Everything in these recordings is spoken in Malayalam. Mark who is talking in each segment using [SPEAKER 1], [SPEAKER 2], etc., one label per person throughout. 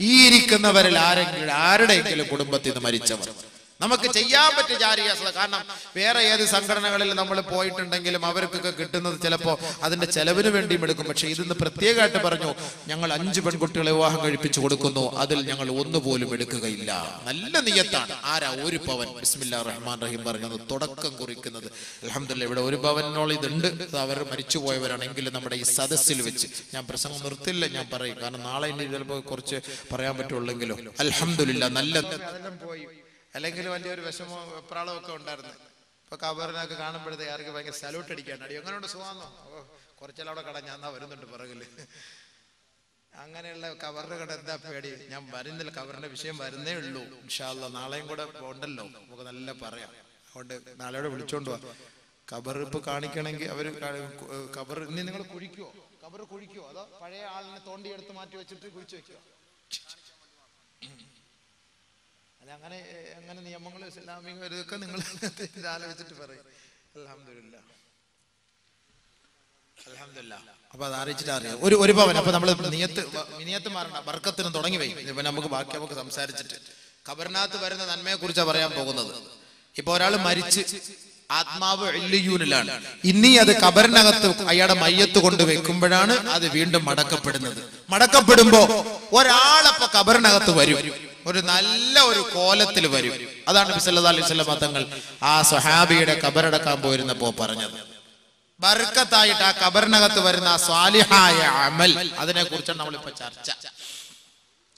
[SPEAKER 1] ഈ ഇരിക്കുന്നവരിൽ ആരെങ്കിലും ആരുടെയെങ്കിലും കുടുംബത്തിൽ നിന്ന് മരിച്ചവർ. നമുക്ക് ചെയ്യാൻ പറ്റിയ ജാരി സദ- കാരണം വേറെ ഏത് സംഘടനകളിൽ നമ്മൾ പോയിട്ടുണ്ടെങ്കിലും അവർക്കൊക്കെ കിട്ടുന്നത് ചിലപ്പോൾ അതിന്റെ ചെലവിന് വേണ്ടിയും എടുക്കും. പക്ഷെ ഇതിന്ന് പ്രത്യേകമായിട്ട് പറഞ്ഞു ഞങ്ങൾ അഞ്ച് പെൺകുട്ടികളെ വിവാഹം കഴിപ്പിച്ചു കൊടുക്കുന്നു. അതിൽ ഞങ്ങൾ ഒന്നുപോലും എടുക്കുകയില്ല. നല്ല നിയത്താണ്. ആരാ ഒരു പവൻ ബിസ്മില്ലാ റഹ്മാൻ റഹീം പറഞ്ഞത് തുടക്കം കുറിക്കുന്നത്. അലഹമില്ല ഇവിടെ ഒരു പവനോളം ഇതുണ്ട്. അവർ മരിച്ചു പോയവരാണെങ്കിൽ നമ്മുടെ ഈ സദസ്സിൽ വെച്ച് ഞാൻ പ്രസംഗം നിർത്തില്ല ഞാൻ പറയും. കാരണം നാളെ ഇനി ചിലപ്പോൾ കുറച്ച് പറയാൻ പറ്റുള്ളെങ്കിലും. അലഹമില്ല നല്ല പോയി. അല്ലെങ്കിൽ വലിയൊരു വിഷമോ വെപ്രാളോ ഒക്കെ ഉണ്ടായിരുന്നു. ഇപ്പൊ കബറിനൊക്കെ കാണുമ്പോഴത്തെ ആർക്ക് ഭയങ്കര സലൂട്ട് അടിക്കാണ് അടി എങ്ങനെയുണ്ട് സുഖാന്നോ ഓ കുറച്ചെല്ലാം അവിടെ കട ഞാൻ വരുന്നുണ്ട് പിറകിൽ അങ്ങനെയുള്ള കവറിന്റെ കട എന്താ പേടി? ഞാൻ വരുന്നില്ല കവറിന്റെ വിഷയം വരുന്നേ ഉള്ളൂ. ഇൻഷാല്ല നാളെയും കൂടെ ഉണ്ടല്ലോ നമുക്ക് നല്ല പറയാം. അതുകൊണ്ട് നാളെയോടെ വിളിച്ചോണ്ട് പോവാ കബർ ഇപ്പൊ കാണിക്കണമെങ്കിൽ അവർ കബർ ഇനി നിങ്ങൾ കുഴിക്കുവോ കബർ കുഴിക്കുവോ അതോ പഴയ ആളിനെ തോണ്ടി എടുത്ത് മാറ്റി വെച്ചിട്ട് കുഴിച്ചു വെക്കുവോ അങ്ങനെ അങ്ങനെ നിയമങ്ങൾ ഇസ്ലാമിക ഇതൊക്കെ നിങ്ങൾ ആലോചിച്ചിട്ട് പറയും. അലഹമില്ല അപ്പൊ അത് അറിയിച്ചിട്ട് അറിയാം. ഒരു ഒരു പവൻ അപ്പൊ നമ്മൾ നിയത്ത് നിയത്ത് മാറണ്ട. ബർക്കത്തിന് തുടങ്ങി വയ്ക്കും ഇപ്പൊ നമുക്ക് ബാക്കി നമുക്ക് സംസാരിച്ചിട്ട്. ഖബറിനകത്ത് വരുന്ന നന്മയെ കുറിച്ചാണ് പറയാൻ പോകുന്നത്. ഇപ്പൊ ഒരാൾ മരിച്ച് ആത്മാവ് എല്ലിയൂനിലാണ് ഇനി അത് കബറിനകത്ത് അയാളുടെ മയ്യത്ത് കൊണ്ട് വെക്കുമ്പോഴാണ് അത് വീണ്ടും മടക്കപ്പെടുന്നത്. മടക്കപ്പെടുമ്പോ ഒരാളപ്പൊ കബറിനകത്ത് വരും. ഒരു നല്ല ഒരു കോലത്തിൽ വരും. അതാണ് നബി സല്ലല്ലാഹു അലൈഹി വസല്ലം തങ്ങൾ ആ സ്വഹാബിയുടെ കബറടക്കാൻ പോയിരുന്നപ്പോ പറഞ്ഞത്. ബർക്കത്തായിട്ട് ആ കബറിനകത്ത് വരുന്ന ആ സ്വാലിഹായ അമൽ അതിനെ കുറിച്ചാണ് നമ്മളിപ്പോ ചർച്ച.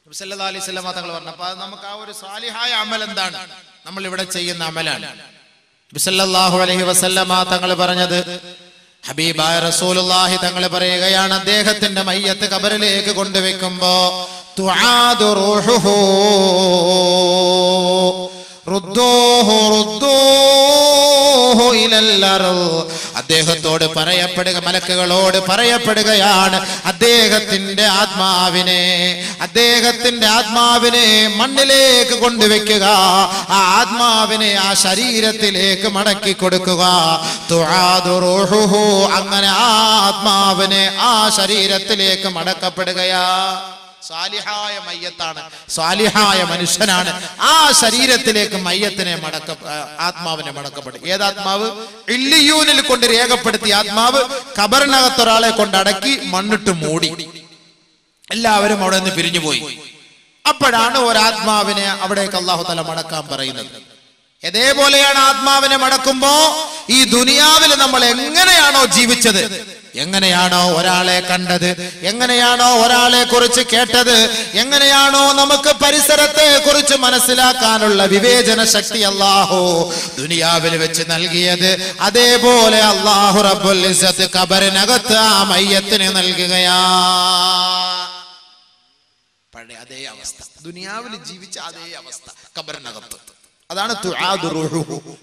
[SPEAKER 1] നബി സല്ലല്ലാഹു അലൈഹി വസല്ലം തങ്ങൾ പറഞ്ഞു അപ്പൊ നമുക്ക് ആ ഒരു സ്വാലിഹായ അമൽ എന്താണ്? നമ്മൾ ഇവിടെ ചെയ്യുന്ന അമലാണ്. നബി സല്ലല്ലാഹു അലൈഹി വസല്ലമ തങ്ങൾ പറഞ്ഞത് ഹബീബായ റസൂലുള്ളാഹി തങ്ങൾ പറയുകയാണ് അദ്ദേഹത്തിന്റെ മയ്യത്ത് കബറിലേക്ക് കൊണ്ടുവെക്കുമ്പോ തുആദു റൂഹുഹു റുദ്ദൂഹു റുദ്ദൂഹു അർൾ. അദ്ദേഹത്തോട് പറയപ്പെടുക മലക്കുകളോട് പറയപ്പെടുകയാണ് അദ്ദേഹത്തിന്റെ ആത്മാവിനെ അദ്ദേഹത്തിന്റെ ആത്മാവിനെ മണ്ണിലേക്ക് കൊണ്ടുവെക്കുക ആ ആത്മാവിനെ ആ ശരീരത്തിലേക്ക് മടക്കി കൊടുക്കുക. അങ്ങനെ ആത്മാവിനെ ആ ശരീരത്തിലേക്ക് മടക്കപ്പെടുകയാ സ്വാലിഹായ മയ്യത്താണ്. സാലിഹായ മനുഷ്യനാണ്. ആ ശരീരത്തിലേക്ക് മയ്യത്തിനെ മടക്ക ആത്മാവിനെ മടക്കപ്പെടും. ഏതാത്മാവ് ഇല്ലിയൂനിൽ കൊണ്ട് രേഖപ്പെടുത്തിയ ആത്മാവ് കബറിനകത്ത് ഒരാളെ കൊണ്ട് അടക്കി മണ്ണിട്ട് മൂടി. എല്ലാവരും അവിടെ നിന്ന് പിരിഞ്ഞുപോയി അപ്പോഴാണ് ഒരാത്മാവിനെ അവിടേക്ക് അള്ളാഹു തല മടക്കാൻ പറയുന്നത്. ഇതേപോലെയാണ് ആത്മാവിനെ മടക്കുമ്പോ ഈ ദുനിയാവിൽ നമ്മൾ എങ്ങനെയാണോ ജീവിച്ചത്? എങ്ങനെയാണോ ഒരാളെ കണ്ടത്? എങ്ങനെയാണോ ഒരാളെ കുറിച്ച് കേട്ടത്? എങ്ങനെയാണോ നമുക്ക് പരിസരത്തെ കുറിച്ച് മനസ്സിലാക്കാനുള്ള വിവേചന ശക്തി അള്ളാഹു ദുനിയാവിൽ വെച്ച് നൽകിയത്. അതേപോലെ അള്ളാഹു റബ്ബുൽ കബറിനകത്ത് ആ മയ്യത്തിന് നൽകുകയാ. പഴയ അതേ അവസ്ഥ. ദുനിയാവിൽ ജീവിച്ച അതേ അവസ്ഥ കബറിനകത്ത് അതാണ്.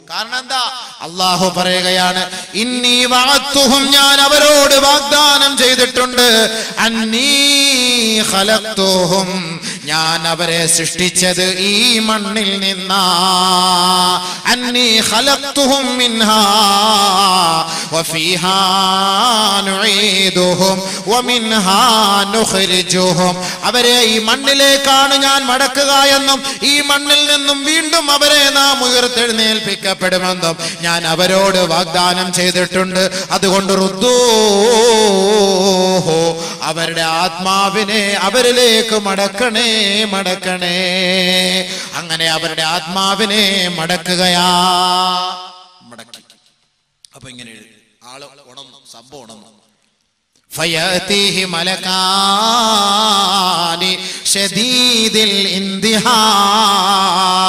[SPEAKER 1] കാരണം എന്താ അള്ളാഹു പറയുകയാണ് ഇന്നീ വാത്തുഹും ഞാൻ അവരോട് വാഗ്ദാനം ചെയ്തിട്ടുണ്ട് അന്നീ ഖലഖ്തുഹും ഞാൻ അവരെ സൃഷ്ടിച്ചത് ഈ മണ്ണിൽ നിന്നാ. ഖലഖ്തുഹും മിൻഹാ നുഈദുഹും വമിൻഹാ അവരെ ഈ മണ്ണിലേക്കാണ് ഞാൻ മടക്കുക എന്നും ഈ മണ്ണിൽ നിന്നും വീണ്ടും അവരെ നാം ഉയർത്തെഴുന്നേൽപ്പിക്കപ്പെടുമെന്നും ഞാൻ അവരോട് വാഗ്ദാനം ചെയ്തിട്ടുണ്ട്. അതുകൊണ്ട് റുദ്ദൂഹു അവരുടെ ആത്മാവിനെ അവരിലേക്ക് മടക്കണേ. മടക്കണേ അങ്ങനെ അവരുടെ ആത്മാവിനെ മടക്കുകയാ മടക്കി അപ്പൊ ഇങ്ങനെ എഴുതി ആള് ഉണർന്നു സംഭവം ഉണർന്നു فيأتيه ملكان شديد الانتحار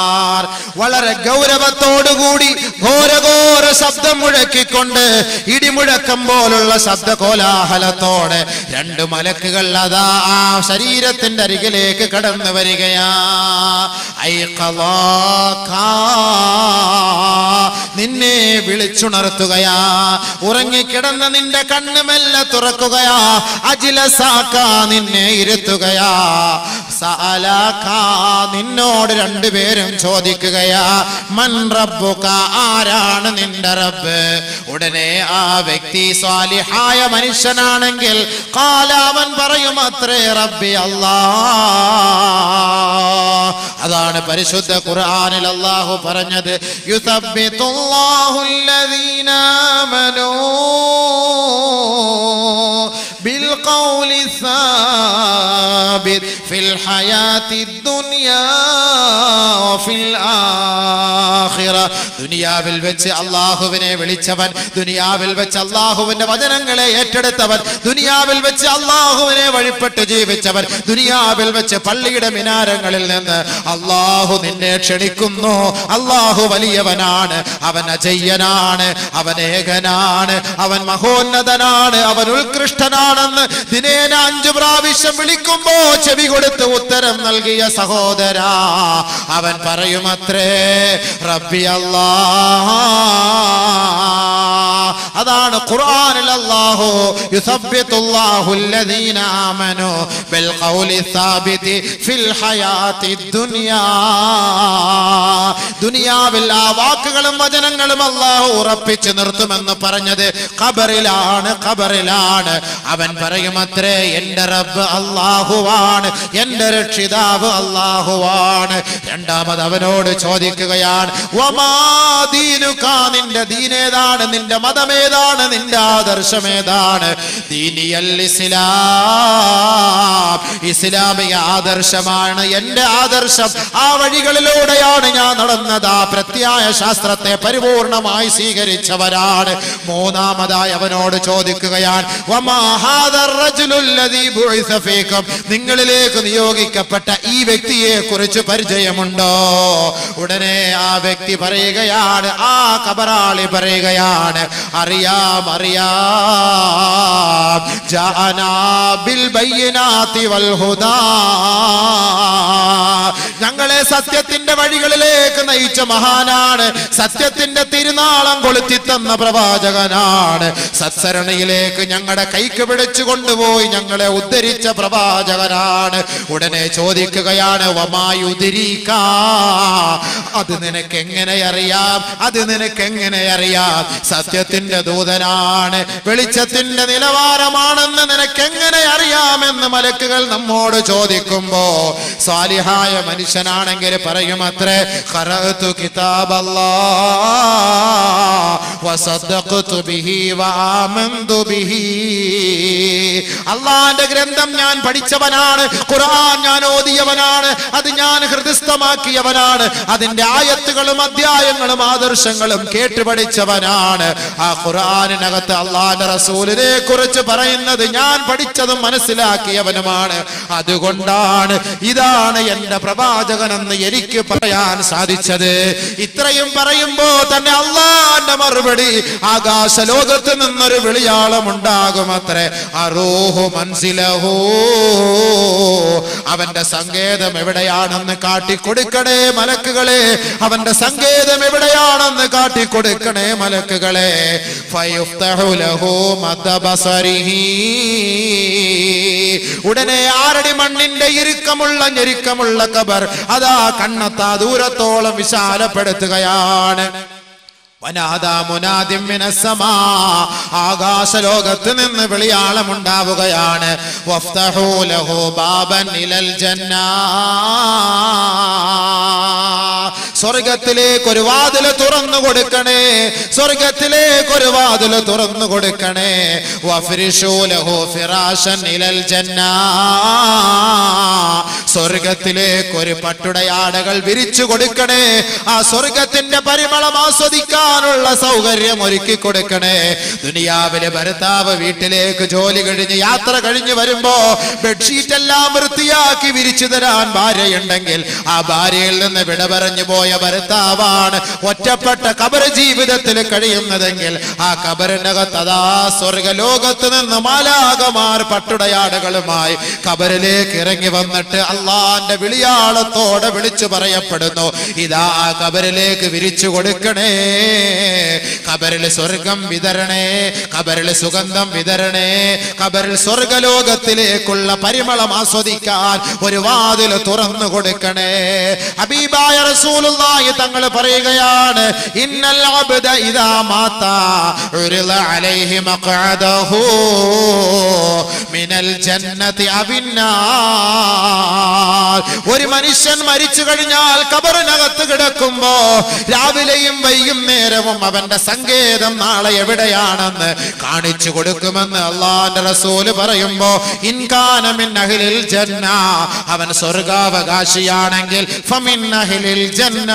[SPEAKER 1] വളരെ ഗൗരവത്തോടുകൂടി ഘോരഘോര ശബ്ദം മുഴക്കിക്കൊണ്ട് ഇടിമുഴക്കം പോലുള്ള ശബ്ദ കോലാഹലത്തോടെ രണ്ട് മലക്കുകൾ അതാ ആ ശരീരത്തിന്റെ അരികിലേക്ക് കടന്നു വരികയാ. നിന്നെ വിളിച്ചുണർത്തുകയാ. ഉറങ്ങിക്കിടന്ന നിന്റെ കണ്ണ് മെല്ലെ തുറക്കുകയാ. അജിലസാക്ക നിന്നെ ഇരുത്തുകയാ. നിന്നോട് രണ്ടുപേരും ചോദിക്കുകയാ മൻ റബ്ബുക ആരാണ് നിന്റെ റബ്ബ്? ഉടനെ ആ വ്യക്തി സ്വാലിഹായ മനുഷ്യനാണെങ്കിൽ കാലാവൻ പറയും അത്രേ റബ്ബി അല്ലാ. അതാണ് പരിശുദ്ധ ഖുർആനിൽ അല്ലാഹു പറഞ്ഞത് യുസബ്ബിതുല്ലാഹുല്ലദീന ആമനൂ ബിൽ بالقول الثابت في الحياة الدنيا وفي الآخرة ദുനിയാവിൽ വെച്ച് അള്ളാഹുവിനെ വിളിച്ചവൻ ദുനിയാവിൽ വെച്ച് അള്ളാഹുവിന്റെ വചനങ്ങളെ ഏറ്റെടുത്തവൻ ദുനിയാവിൽ വെച്ച് അള്ളാഹുവിനെ വഴിപ്പെട്ട് ജീവിച്ചവൻ ദുനിയാവിൽ വെച്ച് പള്ളിയുടെ മിനാരങ്ങളിൽ നിന്ന് അള്ളാഹു നിന്നെ ക്ഷണിക്കുന്നു അള്ളാഹു വലിയവനാണ് അവൻ അജയ്യനാണ് അവൻ ഏകനാണ് അവൻ മഹോന്നതനാണ് അവൻ ഉത്കൃഷ്ടനാണെന്ന് ദിനേന അഞ്ചു പ്രാവശ്യം വിളിക്കുമ്പോ ചെവി കൊടുത്ത് ഉത്തരം നൽകിയ സഹോദര അവൻ പറയുമത്രേ റബ്ബി അല്ലാ അതാണ് ഖുർആനിൽ അല്ലാഹു യുസബ്ബിതുല്ലാഹു അല്ലദീന ആമനു ബിൽ ഖൗലി സാബിതി ഫിൽ ഹയാത്തി ദുനിയാ. ദുനിയാവിൽ ആ വാക്കുകളും വചനങ്ങളും അല്ലാഹു ഉറപ്പിച്ചു നിർത്തുമെന്ന് പറഞ്ഞത് ഖബറിലാണ് ഖബറിലാണ്. അവൻ പറയുമത്രേ എന്റെ റബ്ബ് അല്ലാഹുവാണ് എന്റെ രക്ഷിതാവ് അല്ലാഹുവാണ്. രണ്ടാമത് അവനോട് ചോദിക്കുകയാണ് നിന്റെ ദീനേതാണ്? നിന്റെ മതമേതാണ് നിന്റെ ആദർശമേതാണ്? ദീനിയൽ ഇസ്ലാം. ഇസ്ലാമിക ആദർശമാണ്. എന്റെ ആദർശം ആ വഴികളിലൂടെയാണ് ഞാൻ നടന്നത്. ആ പ്രത്യായ ശാസ്ത്രത്തെ പരിപൂർണമായി സ്വീകരിച്ചവരാണ്. മൂന്നാമതായി അവനോട് ചോദിക്കുകയാണ് നിങ്ങളിലേക്ക് നിയോഗിക്കപ്പെട്ട ഈ വ്യക്തിയെ കുറിച്ച് പരിചയമുണ്ടോ? ഉടനെ ആ വ്യക്തി പറയുകയാണ് ആ കബറാളി പറയുകയാണ് അറിയാം അറിയാം. ജാനാ ബിൽ ബയ്യിനാതി വൽ ഹുദാ. ഞങ്ങളെ സത്യത്തിന്റെ വഴികളിലേക്ക് നയിച്ച മഹാനാണ്. സത്യത്തിന്റെ തിരുനാളം കൊളുത്തി തന്ന പ്രവാചകനാണ്. സത്സരണയിലേക്ക് ഞങ്ങളുടെ കൈക്ക് പിടിച്ചു കൊണ്ടുപോയി ഞങ്ങളെ ഉദ്ധരിച്ച പ്രവാചകനാണ്. ഉടനെ ചോദിക്കുകയാണ് വമായുതിരീക്ക അത് നിനക്ക് എങ്ങനെ അറിയാം? അത് നിനക്ക് എങ്ങനെ അറിയാം സത്യത്തിന്റെ ദൂതനാണ്. വെളിച്ചത്തിന്റെ നിലവാരമാണെന്ന് നിനക്ക് എങ്ങനെ അറിയാമെന്ന് മലക്കുകൾ നമ്മോട് ചോദിക്കുമ്പോ സ്വാലിഹായ മനുഷ്യനാണെങ്കിൽ പറയും അത്രേ ഖറഅതു വസദ്ദഖ്തു ബിഹി വആമന്തു ബിഹി. അള്ളാന്റെ ഗ്രന്ഥം ഞാൻ പഠിച്ചവനാണ് ഖുർആൻ ഞാൻ ഓതിയവനാണ് അത് ഞാൻ ഹൃദയസ്ഥമാക്കിയവനാണ് അതിന്റെ ആയത്തുകളും അധ്യായങ്ങളും ആദർശങ്ങളും കേട്ടുപഠിച്ചവനാണ്. ഖുർആനിനകത്ത് അള്ളാന്റെ റസൂലിനെ കുറിച്ച് പറയുന്നത് ഞാൻ പഠിച്ചതും മനസ്സിലാക്കിയവനുമാണ്. അതുകൊണ്ടാണ് ഇതാണ് എന്റെ പ്രവാചകൻ എന്ന് എനിക്ക് പറയാൻ സാധിച്ചത്. ഇത്രയും പറയുമ്പോ തന്നെ അള്ളാന്റെ മറുപടി ആകാശ ലോകത്ത് നിന്നൊരു വിളിയാളം ഉണ്ടാകും അത്രേ അറൂഹു മനസ്സിലഹോ അവന്റെ സങ്കേതം എവിടെയാണെന്ന് കാട്ടിക്കൊടുക്കണേ മലക്കുകളെ. അവന്റെ സങ്കേതം എവിടെയാണെന്ന് കാട്ടിക്കൊടുക്കണേ മലക്കുകളെ. ഉടനെ ആരടി മണ്ണിന്റെ ഇറുക്കമുള്ള ഞെരുക്കമുള്ള കബർ അതാ കണ്ണത്താ ദൂരത്തോളം വിശാലപ്പെടുത്തുകയാണ്. ആകാശലോകത്ത് നിന്ന് വിളിയാളമുണ്ടാവുകയാണ് ബാബൻ ഇലൽ ജന്നാ. സ്വർഗത്തിലേക്ക് ഒരു വാതിൽ തുറന്നു കൊടുക്കണേ. സ്വർഗത്തിലേക്ക് ഒരു വാതിൽ തുറന്നു കൊടുക്കണേ. ഇലൽ ജന്നാ. സ്വർഗത്തിലേക്ക് ഒരു പട്ടുടയാടകൾ വിരിച്ചു കൊടുക്കണേ. ആ സ്വർഗത്തിന്റെ പരിമളം ആസ്വദിക്കാനുള്ള സൗകര്യം ഒരുക്കി കൊടുക്കണേ. ദുനിയാവിലെ ഭർത്താവ് വീട്ടിലേക്ക് ജോലി കഴിഞ്ഞ് യാത്ര കഴിഞ്ഞ് വരുമ്പോ ബെഡ്ഷീറ്റ് എല്ലാം വൃത്തിയാക്കി വിരിച്ചു തരാൻ ഭാര്യയുണ്ടെങ്കിൽ ആ ഭാര്യയിൽ നിന്ന് വിട പറഞ്ഞു ഭർത്താവാണ് ഒറ്റപ്പെട്ട കബർ ജീവിതത്തിൽ കഴിയുന്നതെങ്കിൽ ആ കബറിനകത്ത് അതാ സ്വർഗലോകത്ത് നിന്ന് മാലാകമാർ പട്ടുടയാടുകളുമായി കബറിലേക്ക് ഇറങ്ങി വന്നിട്ട് അള്ളാന്റെ വിളിയാളത്തോടെ വിളിച്ചു പറയപ്പെടുന്നു ഇതാ ആ കബറിലേക്ക് വിരിച്ചു കൊടുക്കണേ കബറിൽ സ്വർഗം വിതരണേ കബറിൽ സുഗന്ധം വിതരണേ കബറിൽ സ്വർഗലോകത്തിലേക്കുള്ള പരിമളം ആസ്വദിക്കാൻ ഒരു വാതിൽ തുറന്നു കൊടുക്കണേ. ഹബീബായ റസൂലുള്ളാഹി തങ്ങൾ പറയുകയാണ് ഇന്നൽ അബ്ദ ഇദാ മാതാ ഉരിള അലൈഹി മഖഅദഹു. ജന്നതി ഒരു മനുഷ്യൻ മരിച്ചു കഴിഞ്ഞാൽ കബറിനകത്ത് കിടക്കുമ്പോ രാവിലെയും വൈകുന്നേരവും അവന്റെ സങ്കേതം നാളെ എവിടെയാണെന്ന് കാണിച്ചു കൊടുക്കുമെന്ന് അള്ളാന്റെ റസൂൽ പറയുമ്പോ ഇൻകാനമിൻ അഹിലിൽ ജന്ന. അവൻ സ്വർഗാവകാശിയാണെങ്കിൽ ഫമിൻ അഹിലിൽ ജന്ന.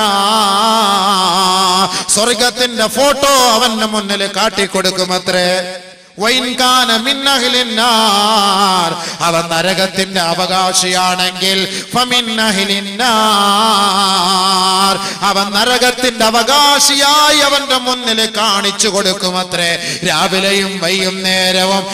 [SPEAKER 1] സ്വർഗത്തിന്റെ ഫോട്ടോ അവന്റെ മുന്നിൽ കാട്ടിക്കൊടുക്കുമത്രേ. അവൻ നരകത്തിന്റെ അവകാശിയാണെങ്കിൽ അവൻ നരകത്തിന്റെ അവകാശിയായി അവന്റെ മുന്നിൽ കാണിച്ചു കൊടുക്കുമത്രേ. രാവിലെയും വൈകുന്നേരവും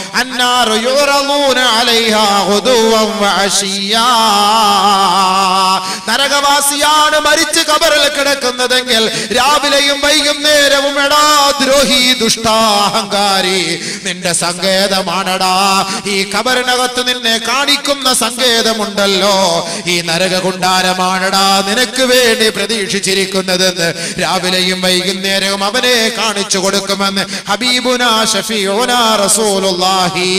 [SPEAKER 1] നരകവാസിയാണ് മരിച്ച് കബറിൽ കിടക്കുന്നതെങ്കിൽ രാവിലെയും വൈകുന്നേരവും എടാ ദ്രോഹി ദുഷ്ടാഹങ്കാരി. നിന്റെ സങ്കേതമാണടാ. ഈ കബറിനകത്ത് നിന്നെ കാണിക്കുന്ന സങ്കേതമുണ്ടല്ലോ. ഈ നരക കുണ്ടാരമാണടാ നിനക്ക് വേണ്ടി പ്രതീക്ഷിച്ചിരിക്കുന്നതെന്ന് രാവിലെയും വൈകുന്നേരവും അവനെ കാണിച്ചു കൊടുക്കുമെന്ന് ഹബീബുന ഷഫീഉന റസൂലുള്ളാഹി.